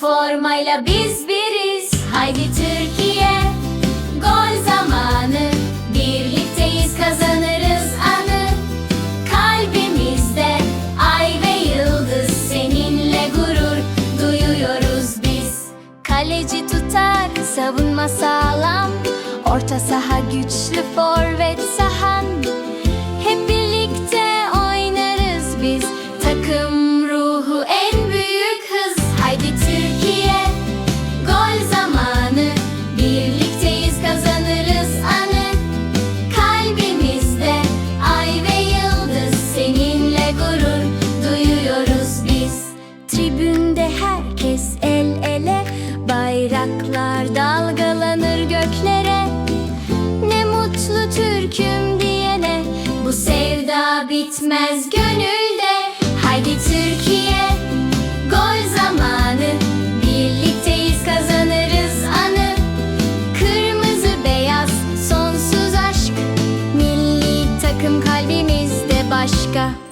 formayla biz biriz. Haydi Türkiye Gol zamanı. Birlikteyiz kazanırız anı. Kalbimizde ay ve yıldız Seninle gurur duyuyoruz biz. Kaleci tutar savunma sağlam. Orta saha güçlü forvet Türk'üm diyene Bu sevda bitmez gönülde. Haydi Türkiye gol zamanı. Birlikteyiz kazanırız anı. Kırmızı beyaz sonsuz aşk. Milli takım kalbimizde başka.